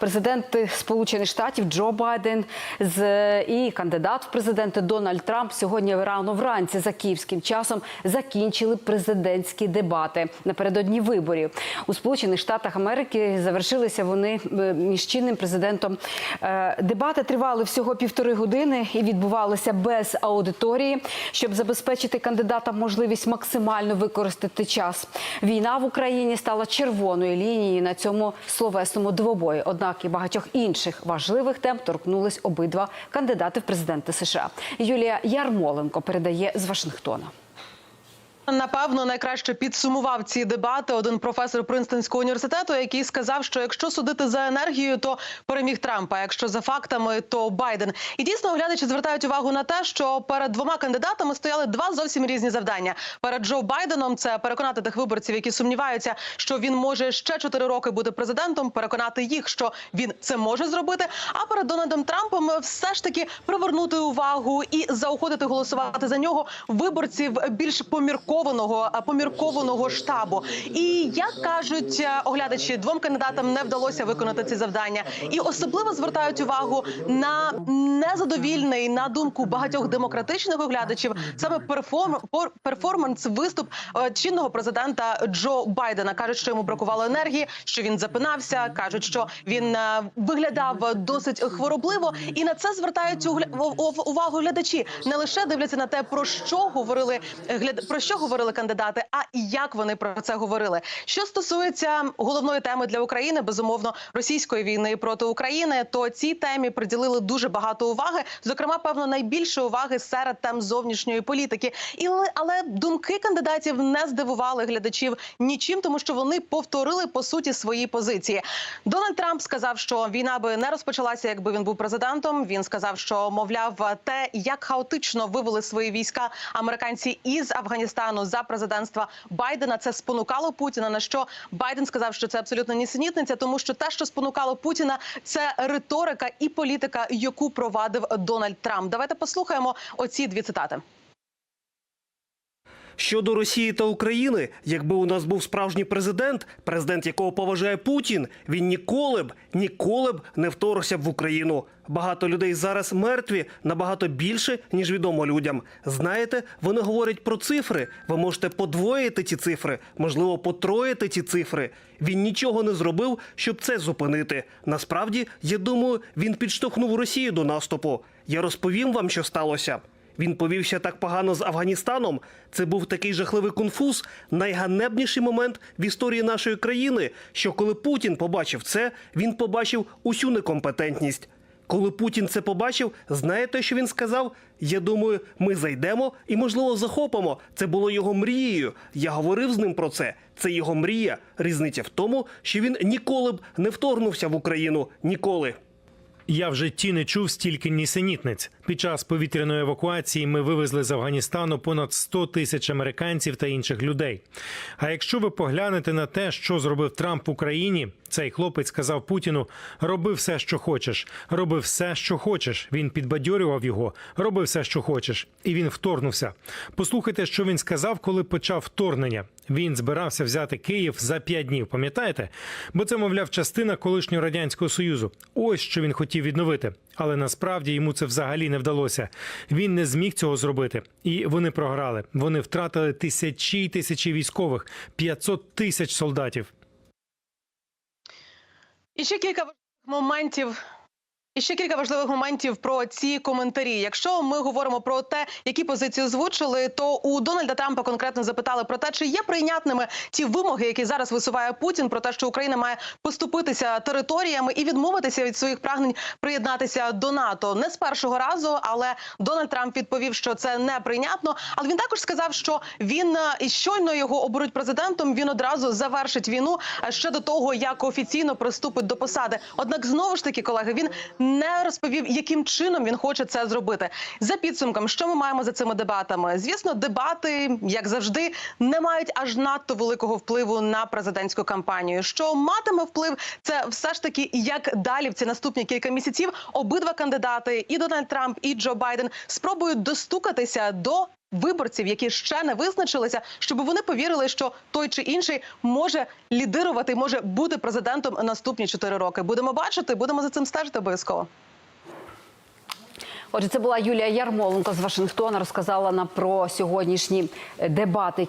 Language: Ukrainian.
Президенти Сполучених Штатів Джо Байден з і кандидат в президенти Дональд Трамп сьогодні рано вранці за київським часом закінчили президентські дебати напередодні виборів у Сполучених Штатах Америки. Завершилися вони е, між чинним президентом. Е, Дебати тривали всього півтори години і відбувалися без аудиторії, щоб забезпечити кандидатам можливість максимально використати час. Війна в Україні стала червоною лінією на цьому словесному двобої. Однак і багатьох інших важливих тем торкнулись обидва кандидати в президенти США. Юлія Ярмоленко передає з Вашингтона. Напевно, найкраще підсумував ці дебати один професор Принстонського університету, який сказав, що якщо судити за енергією, то переміг Трамп, а якщо за фактами, то Байден. І дійсно оглядачі звертають увагу на те, що перед двома кандидатами стояли два зовсім різні завдання. Перед Джо Байденом це переконати тих виборців, які сумніваються, що він може ще чотири роки бути президентом, переконати їх, що він це може зробити. А перед Дональдом Трампом все ж таки привернути увагу і заохотити голосувати за нього виборців більш поміркованого поміркованого штабу. І як кажуть е, оглядачі, двом кандидатам не вдалося виконати ці завдання, і особливо звертають увагу на незадовільний на думку багатьох демократичних оглядачів саме перформ, перформанс виступ е, чинного президента Джо Байдена. кажуть, що йому бракувало енергії, що він запинався. кажуть, що він е, виглядав досить хворобливо, і на це звертають увагу глядачі. Не лише дивляться на те, про що говорили про що говорили кандидати, а і як вони про це говорили. Що стосується головної теми для України, безумовно, російської війни проти України, то цій темі приділили дуже багато уваги. Зокрема, певно, найбільше уваги серед тем зовнішньої політики. І але- думки кандидатів не здивували глядачів нічим, тому що вони повторили по суті свої позиції. Дональд Трамп сказав, що війна би не розпочалася, якби він був президентом. Він сказав, що мовляв, те, як хаотично вивели свої війська американці із Афганістану за президентства Байдена, це спонукало Путіна. На що Байден сказав, що це абсолютно нісенітниця, тому що те, що спонукало Путіна, це риторика і політика, яку провадив Дональд Трамп. Давайте послухаємо оці дві цитати. Щодо Росії та України, якби у нас був справжній президент, президент якого поважає Путін, він ніколи б ніколи б не вторгся в Україну. Багато людей зараз мертві набагато більше ніж відомо людям. Знаєте, вони говорять про цифри. Ви можете подвоїти ці цифри, можливо, потроїти ці цифри. Він нічого не зробив, щоб це зупинити. Насправді, я думаю, він підштовхнув Росію до наступу. Я розповім вам, що сталося. Він повівся так погано з Афганістаном. Це був такий жахливий конфуз, найганебніший момент в історії нашої країни. Що коли Путін побачив це, він побачив усю некомпетентність. Коли Путін це побачив, знаєте, що він сказав? Я думаю, ми зайдемо і, можливо, захопимо. Це було його мрією. Я говорив з ним про це. Це його мрія. Різниця в тому, що він ніколи б не вторгнувся в Україну. Ніколи. Я в житті не чув стільки нісенітниць. Під час повітряної евакуації ми вивезли з Афганістану понад 100 тисяч американців та інших людей. А якщо ви поглянете на те, що зробив Трамп в Україні, цей хлопець сказав Путіну: роби все, що хочеш, роби все, що хочеш. Він підбадьорював його, роби все, що хочеш, і він вторгнувся. Послухайте, що він сказав, коли почав вторгнення. Він збирався взяти Київ за п'ять днів. Пам'ятаєте? Бо це, мовляв, частина колишнього радянського союзу. Ось що він хотів відновити. Але насправді йому це взагалі не вдалося. Він не зміг цього зробити, і вони програли. Вони втратили тисячі й тисячі військових, 500 тисяч солдатів. І ще кілька моментів. І ще кілька важливих моментів про ці коментарі. Якщо ми говоримо про те, які позиції озвучили, то у Дональда Трампа конкретно запитали про те, чи є прийнятними ті вимоги, які зараз висуває Путін, про те, що Україна має поступитися територіями і відмовитися від своїх прагнень приєднатися до НАТО. Не з першого разу, але Дональд Трамп відповів, що це неприйнятно. Але він також сказав, що він е, і щойно його оберуть президентом. Він одразу завершить війну е, ще до того, як офіційно приступить до посади. Однак, знову ж таки, колеги, він не розповів, яким чином він хоче це зробити. За підсумком, що ми маємо за цими дебатами? Звісно, дебати, як завжди, не мають аж надто великого впливу на президентську кампанію. Що матиме вплив, це все ж таки як далі в ці наступні кілька місяців обидва кандидати, і Дональд Трамп, і Джо Байден, спробують достукатися до виборців, які ще не визначилися, щоб вони повірили, що той чи інший може лідирувати, може бути президентом наступні чотири роки. Будемо бачити, будемо за цим стежити обов'язково. Отже, це була Юлія Ярмоленко з Вашингтона. Розказала нам про сьогоднішні дебати.